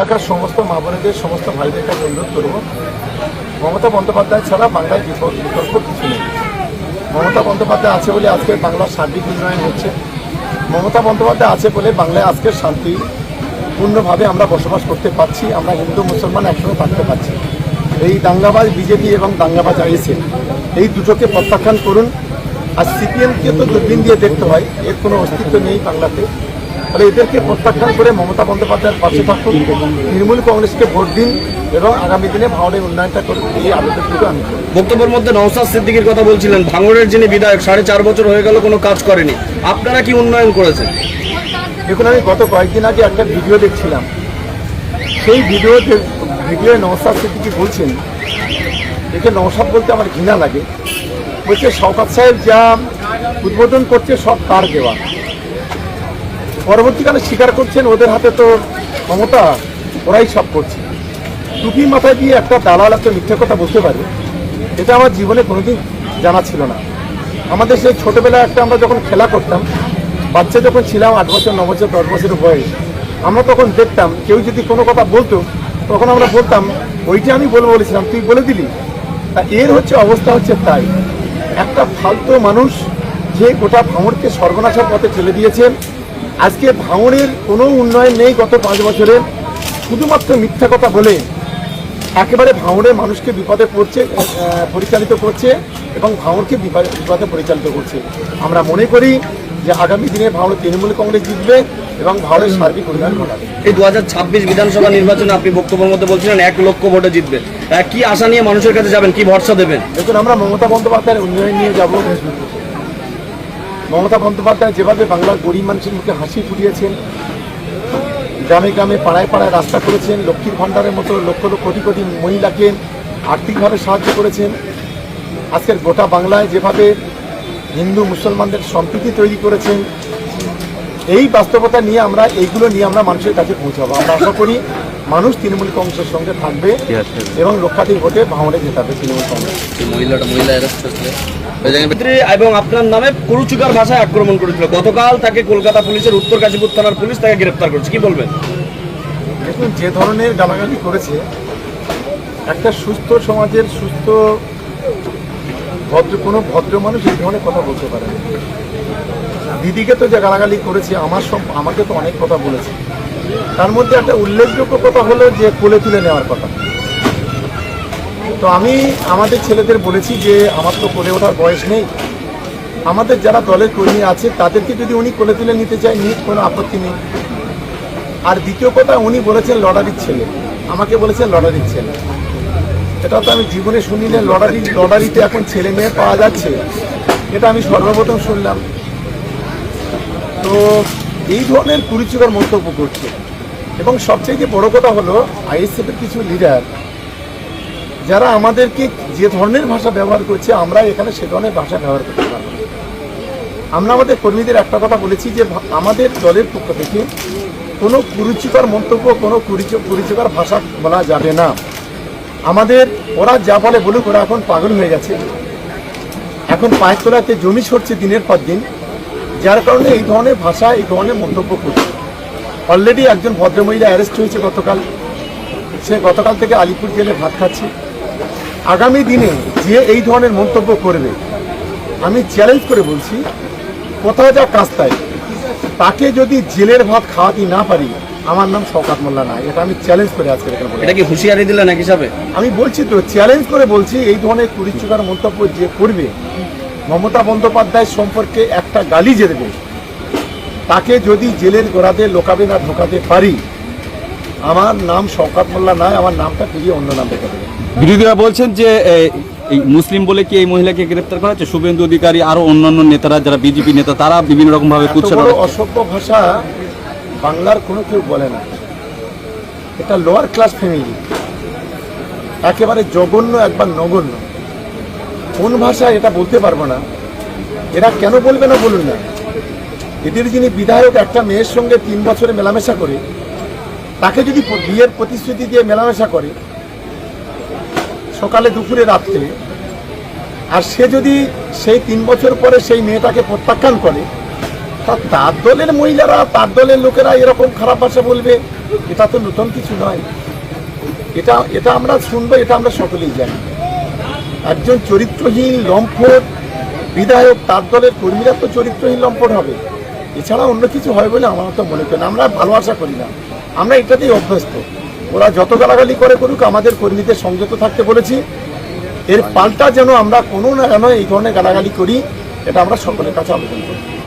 এলাকার সমস্ত মা বোনেদের, সমস্ত ভাইদের কাছে অনুরোধ করব, মমতা বন্দ্যোপাধ্যায় ছাড়া বাংলায় বিকল্প কিছু নেই। মমতা বন্দ্যোপাধ্যায় আছে বলে আজকে বাংলার সার্বিক উন্নয়ন হচ্ছে। মমতা বন্দ্যোপাধ্যায় আছে বলে বাংলায় আজকে শান্তি পূর্ণভাবে আমরা বসবাস করতে পারছি, আমরা হিন্দু, মুসলমান একসঙ্গে থাকতে পারছি। এই দাঙ্গাবাজ বিজেপি এবং দাঙ্গাবাজ আইএসএ এই দুটোকে প্রত্যাখ্যান করুন। আর সিপিএমকে তো দূরবীন দিয়ে দেখতে হয়, এর কোনো অস্তিত্ব নেই বাংলাতে। ফলে এদেরকে প্রত্যাখ্যান করে মমতা বন্দ্যোপাধ্যায়ের পাশে থাকুন। তৃণমূল কংগ্রেসকে ভোট দিন এবং আগামী দিনে ভাঙড়ের উন্নয়নটা করুন। এই আবেদনটুকু আমি বক্তব্যের মধ্যে নওসাদ সিদ্দিকির কথা বলছিলেন ভাঙড়ের যিনি বিধায়ক সাড়ে চার বছর হয়ে গেল কোনো কাজ করেনি। আপনারা কি উন্নয়ন করেছেন? দেখুন আমি গত কয়েকদিন আগে একটা ভিডিও দেখছিলাম। সেই ভিডিও ভিডিও নওসাদ সিদ্দিকি বলছেন একে নওসাদ বলতে আমার ঘৃণা লাগে। বলছে শওকাত সাহেব যা উদ্বোধন করছে সব তার দেওয়া। পরবর্তীকালে স্বীকার করছেন ওদের হাতে তো ক্ষমতা, ওরাই সব করছে। টুপি মাথায় দিয়ে একটা দালাল একটা মিথ্যে কথা বলতে পারে, এটা আমার জীবনে কোনোদিন জানা ছিল না। আমাদের সেই ছোটবেলায় একটা আমরা যখন খেলা করতাম, বাচ্চা যখন ছিলাম আট বছর, ন বছর, দশ বছরের বয়স, আমরা তখন দেখতাম, কেউ যদি কোনো কথা বলতো, তখন আমরা বলতাম, ওইটা আমি বলব বলেছিলাম, তুই বলে দিলি? তা এর হচ্ছে অবস্থা হচ্ছে তাই। একটা ফালতু মানুষ যে গোটা ভাঙড়কে সর্বনাশের পথে ঠেলে দিয়েছে আজকে ভাঙড়ের কোনো উন্নয়ন নেই গত পাঁচ বছরের শুধুমাত্র মিথ্যা কথা বলে একেবারে ভাঙড়ের মানুষকে বিপদে পড়ছে পরিচালিত করছে এবং ভাঙড়কে বিপদে পরিচালিত করছে। আমরা মনে করি যে আগামী দিনে ভাঙড় তৃণমূল কংগ্রেস জিতবে এবং ভাঙড়ের সার্বিক উন্নয়ন ঘটাবে। এই দু হাজার ছাব্বিশ বিধানসভা নির্বাচনে আপনি বক্তব্যের মধ্যে বলছিলেন এক লক্ষ ভোটে জিতবে। কি আশা নিয়ে মানুষের কাছে যাবেন? কি ভরসা দেবেন? দেখুন আমরা মমতা বন্দ্যোপাধ্যায়ের উন্নয়ন নিয়ে যাব। মমতা বন্দ্যোপাধ্যায় যেভাবে বাংলার গরিব মানুষের মুখে হাসি ফুটিয়েছেন, গ্রামে গ্রামে পাড়ায় পাড়ায় রাস্তা করেছেন, লক্ষ্মীর ভাণ্ডারের মতো লক্ষ লক্ষ কোটি কোটি মহিলাকে আর্থিকভাবে সাহায্য করেছেন। আজকের গোটা বাংলায় যেভাবে হিন্দু মুসলমানদের সম্প্রীতি তৈরি করেছেন, এই বাস্তবতা নিয়ে আমরা, এইগুলো নিয়ে আমরা মানুষের কাছে পৌঁছাবো। আমরা আশা করি মানুষ তৃণমূল কংগ্রেসের সঙ্গে থাকবে এবং লক্ষাধিক ভোটে ভাঙড়ে জেতাবে তৃণমূল কংগ্রেস। মহিলাটা মহিলা এবং আপনার নামে কুরুচুকার ভাষায় আক্রমণ করেছিল। গতকাল তাকে কলকাতা পুলিশের উত্তর কাশীপুর থানার পুলিশ তাকে গ্রেপ্তার করেছে। কি বলবেন? দেখুন যে ধরনের গালাগালি করেছে একটা সুস্থ সমাজের সুস্থ ভদ্র কোনো ভদ্র মানুষ এই ধরনের কথা বলতে পারে দিদিকে তো যে গালাগালি করেছে আমার সব আমাকে তো অনেক কথা বলেছে। তার মধ্যে একটা উল্লেখযোগ্য কথা হলো যে কোলে তুলে নেওয়ার কথা। তো আমি আমাদের ছেলেদের বলেছি যে আমার তো কোলে ওঠার বয়স নেই। আমাদের যারা দলের কর্মী আছে, তাদেরকে যদি উনি কোলে তুলে নিতে চায়, নিয়ে কোনো আপত্তি নেই। আর দ্বিতীয় কথা, উনি বলেছেন লটারির ছেলে। আমাকে বলেছেন লটারির ছেলে। এটা তো আমি জীবনে শুনি না লটারি, লটারিতে এখন ছেলে মেয়ে পাওয়া যাচ্ছে। এটা আমি সর্বপ্রথম শুনলাম। তো এই ধরনের কুরুচিকর মন্তব্য করছে। এবং সবচেয়ে বড় কথা হলো আইএসএফের কিছু লিডার যারা আমাদেরকে যে ধরনের ভাষা ব্যবহার করছে, আমরা এখানে সে ধরনের ভাষা ব্যবহার করতে পারব। আমরা আমাদের কর্মীদের একটা কথা বলেছি যে, আমাদের দলের পক্ষ থেকে কোনো কুরুচিকর মন্তব্য, কোনো কুরুচিকর ভাষা বলা যাবে না। আমাদের, ওরা যা বলে বলুক, ওরা এখন পাগল হয়ে গেছে। এখন পায়ের তোলাতে জমি সরছে দিনের পর দিন। যার কারণে এই ধরনের ভাষা এই ধরনের মন্তব্য করছে। অলরেডি একজন ভদ্রমহিলা অ্যারেস্ট হয়েছে গতকাল। সে গতকাল থেকে আলিপুর জেলে ভাত খাচ্ছে। আগামী দিনে যে এই ধরনের মন্তব্য করবে আমি চ্যালেঞ্জ করে বলছি কোথাও যা কাস্তায় তাকে যদি জেলের ভাত খাওয়াতে না পারি আমার নাম শওকাত মোল্লা না এটা আমি চ্যালেঞ্জ করে আজকে। এটা কি হুঁশিয়ারি দিলেন এক হিসাবে আমি বলছি তো চ্যালেঞ্জ করে বলছি এই ধরনের কুড়িচুকার মন্তব্য যে করবে মমতা বন্দ্যোপাধ্যায় সম্পর্কে একটা গালি যে দেবে তাকে যদি জেলের গোড়াতে লোকাবে না ঢোকাতে পারি আমার নাম শওকাত মোল্লা নয় আমার নামটা ফিরিয়ে অন্য নাম রেখে দেবে। বিরোধীরা বলছেন যে এই মুসলিম বলে কি এই মহিলাকে গ্রেপ্তার করা হচ্ছে শুভেন্দু অধিকারী আরও অন্যান্য নেতারা যারা বিজেপি নেতা তারা বিভিন্ন রকম ভাবে অসভ্য ভাষা বাংলার কোনো কেউ বলে না। এটা লোয়ার ক্লাস ফ্যামিলি একেবারে জঘন্য একবার নগণ্য। কোন ভাষায় এটা বলতে পারব না? এরা কেন বলবে না বলুন না। এদের যিনি বিধায়ক, একটা মেয়ের সঙ্গে তিন বছরে মেলামেশা করে, তাকে যদি বিয়ের প্রতিশ্রুতি দিয়ে মেলামেশা করে, সকালে দুপুরে রাত্রে, আর সে যদি সেই তিন বছর পরে সেই মেয়েটাকে প্রত্যাখ্যান করে, তা তার দলের মহিলারা, তার দলের লোকেরা এরকম খারাপ ভাষা বলবে? এটা তো নতুন কিছু নয়। এটা এটা আমরা শুনব, এটা আমরা সকলেই জানি। একজন চরিত্রহীন লম্পট বিধায়ক, তার দলের কর্মীরা তো চরিত্রহীন লম্পট হবে। এছাড়া অন্য কিছু হয় বলে আমার তো মনে করেন আমরা ভালো আশা করি না। আমরা এটাতেই অভ্যস্ত। ওরা যত গালাগালি করে করুক, আমাদের কর্মীদের সংযত থাকতে বলেছি। এর পাল্টা যেন আমরা কোনো না কেন এই ধরনের গালাগালি করি, এটা আমরা সকলের কাছে আবেদন করি।